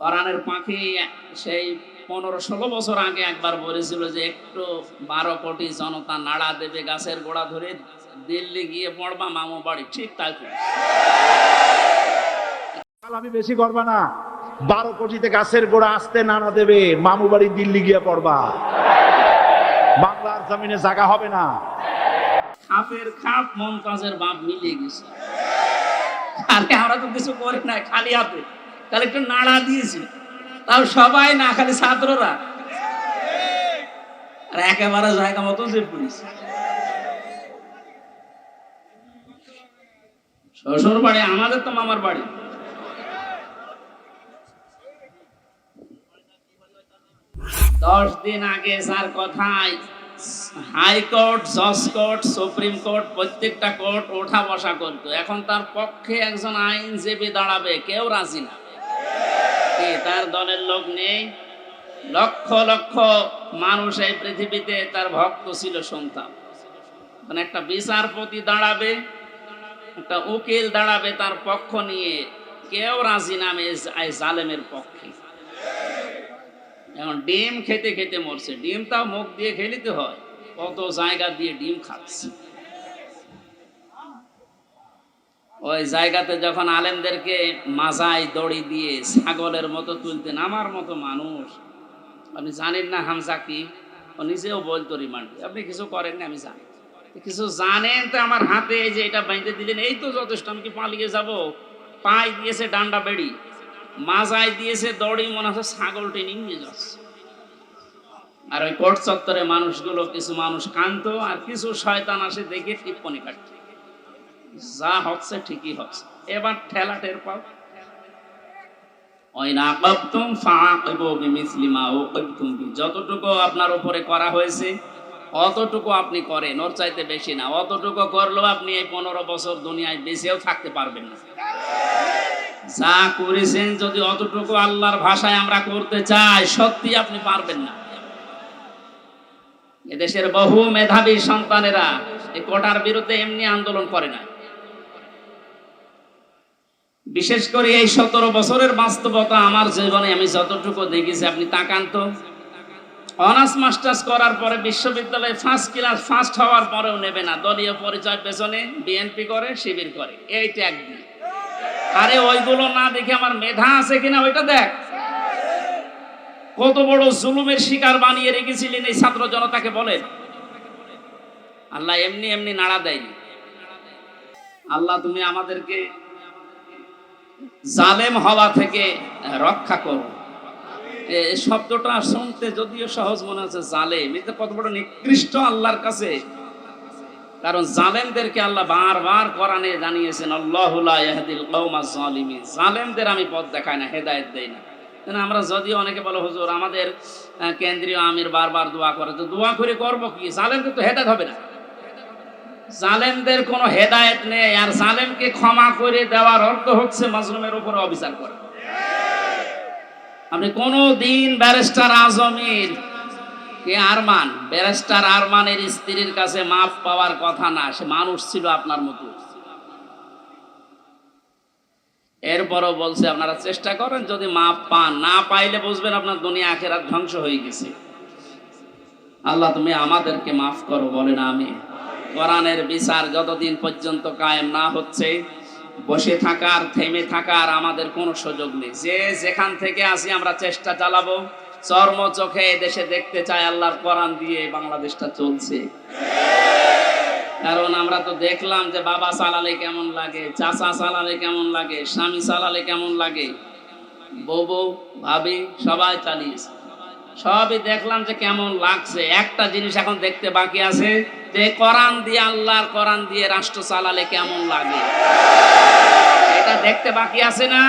কোরআনের পাখি সেই পনেরো ষোলো বছর আগে একবার বলেছিল যে একটু বারো কোটি জনতা নাড়া দেবে গাছের গোড়া ধরে দিল্লি গিয়ে পড়বা মামু বাড়ি। ঠিক তাই আমি বেশি করবা না। বারো কোটিতে গাছের গোড়া আসতে নানা দেবে মামু বাড়ি দিল্লি গিয়ে পড়বা। বাংলার জমিনে জায়গা হবে না। খাপের খাপ মমতাজের বাপ মিলিয়ে গেছে। আরে আমরা তো কিছু করি না খালি হাতে। একটু নাড়া দিয়েছি। তাও সবাই না, খালি ছাত্ররা। আর একেবারে জায়গা মতো যে পুলিশ। শ্বশুর বাড়ি, আমাদের তো মামার বাড়ি। দশ দিন আগে স্যার কথায় হাইকোর্ট জজ কোর্ট, সুপ্রিম কোর্ট, প্রত্যেকটা কোর্ট ওঠা বসা করতো। এখন তার পক্ষে একজন আইনজীবী দাঁড়াবে, কেউ রাজি না। কি তার দলের লোক নেই। লক্ষ লক্ষ মানুষ এই পৃথিবীতে তার ভক্ত ছিল সন্তান। মানে একটা বিচারপতি দাঁড়াবে, একটা উকিল দাঁড়াবে তার পক্ষ নিয়ে। কেউ রাজি নামে জালেমের পক্ষে। এখন ডিম খেতে খেতে মরছে। ডিম তাও মুখ দিয়ে খেলিতে হয়। কত জায়গা দিয়ে ডিম খাচ্ছে। ওই জায়গাতে যখন আলেমদেরকে মাজায় দড়ি দিয়ে ছাগলের মতো তুলতেন, আমার মতো মানুষ, আপনি জানেন না হামজা কি? ও নিজেও বলতো রিমান্ড আপনি কিছু করেন না আমি জানি। কিছু জানেন তো আমার হাতে যে এটা বাইঁধে দিলেন, এই তো যথেষ্ট, আমি কি পালিয়ে যাব? পায়ে দিয়েছে ডান্ডা বেড়ি, মাজায় দিয়েছে দড়ি, মনে হচ্ছে ছাগল টেনে নিয়ে যাচ্ছে। আর ওই কোর্ট চত্বরে মানুষগুলো, কিছু মানুষ কান্ত আর কিছু শয়তান আসে দেখে টিপ্পনি কাটছে যা হচ্ছে ঠিকই হচ্ছে। এবার ঠেলা টের পাও। যতটুকু আপনার উপরে করা হয়েছে, অতটুকু আপনি করেন, ওর চাইতে বেশি না। অতটুকু করলেও আপনি এই পনেরো বছর দুনিয়ায় থাকতে পারবেন না। যা করেছেন, যদি অতটুকু আল্লাহর ভাষায় আমরা করতে চাই, সত্যি আপনি পারবেন না। এদেশের বহু মেধাবী সন্তানেরা এই কোটার বিরুদ্ধে এমনি আন্দোলন করে না। বিশেষ করে এই সতেরো বছরের বাস্তবতা আমার জীবনে আমি যতটুকু দেখেছি, আপনি তাকান তো। অনার্স, মাস্টার্স করার পরে বিশ্ববিদ্যালয়ে ফার্স্ট ক্লাস ফার্স্ট হওয়ার পরেও নেবে না। দলীয় পরিচয় পেছনে বিএনপি করে, শিবির করে। এই ট্যাগ দিয়ে আরে ওইগুলো না দেখে আমার মেধা আছে কিনা ওইটা দেখ। কত বড় জুলুমের শিকার বানিয়ে রেখেছিলেন এই ছাত্র জনতাকে বলেন। আল্লাহ এমনি এমনি নাড়া দেয়নি। আল্লাহ তুমি আমাদেরকে জালেম হওয়া থেকে রক্ষা করো। শব্দটা শুনতে যদিও সহজ মনে হচ্ছে জালেম। এটা কত বড় নিকৃষ্ট আল্লাহর কাছে। কারণ জালেমদেরকে আল্লাহ বারবার কোরআনে জানিয়েছেন আল্লাহুল্লাহ ইয়াহদিল কওমাজ জালিমিন। জালেমদের আমি পথ দেখাই না, হেদায়েত দেই না। কিন্তু আমরা যদিও অনেকে বলে, হুজুর, আমাদের কেন্দ্রীয় আমির বারবার দোয়া করে, তো দোয়া করে করব কি? জালেমদের তো হেদায়েত হবে না। জালেমদের কোনো হেদায়েত নেই, আর জালেমকে ক্ষমা করে দেওয়ার অর্থ হচ্ছে মাজলুমের উপরে অবিচার করা। আপনি কোনো দিন ব্যারিস্টার আজমির কে আরমান, ব্যারিস্টার আরমানের স্ত্রীর কাছে পাওয়ার কথা না, সে মানুষ ছিল আপনার মতো। এরপরও বলছে, আপনারা চেষ্টা করেন যদি মাপ পান, না পাইলে বুঝবেন আপনার দুনিয়া আখেরাত ধ্বংস হয়ে গেছে। আল্লাহ, তুমি আমাদেরকে মাফ করো, বলেন আমি কোরআনের বিচার যতদিন পর্যন্ত কায়েম না হচ্ছে, বসে থাকার, থেমে থাকার আমাদের কোনো সুযোগ নেই। যে যেখান থেকে আসি আমরা চেষ্টা চালাবো, চর্ম চোখে দেশে দেখতে চাই আল্লাহর কোরআন দিয়ে বাংলাদেশটা চলছে। কারণ আমরা তো দেখলাম যে বাবা চালালে কেমন লাগে, চাচা চালালে কেমন লাগে, স্বামী চালালে কেমন লাগে। বউ বউ, ভাবি সবাই চালিয়েছে। সবই দেখলাম যে কেমন লাগছে। একটা জিনিস এখন দেখতে বাকি আছে যে কোরআন দিয়ে আল্লাহর কোরআন দিয়ে রাষ্ট্র চালালে কেমন লাগে। এটা দেখতে বাকি আছে না?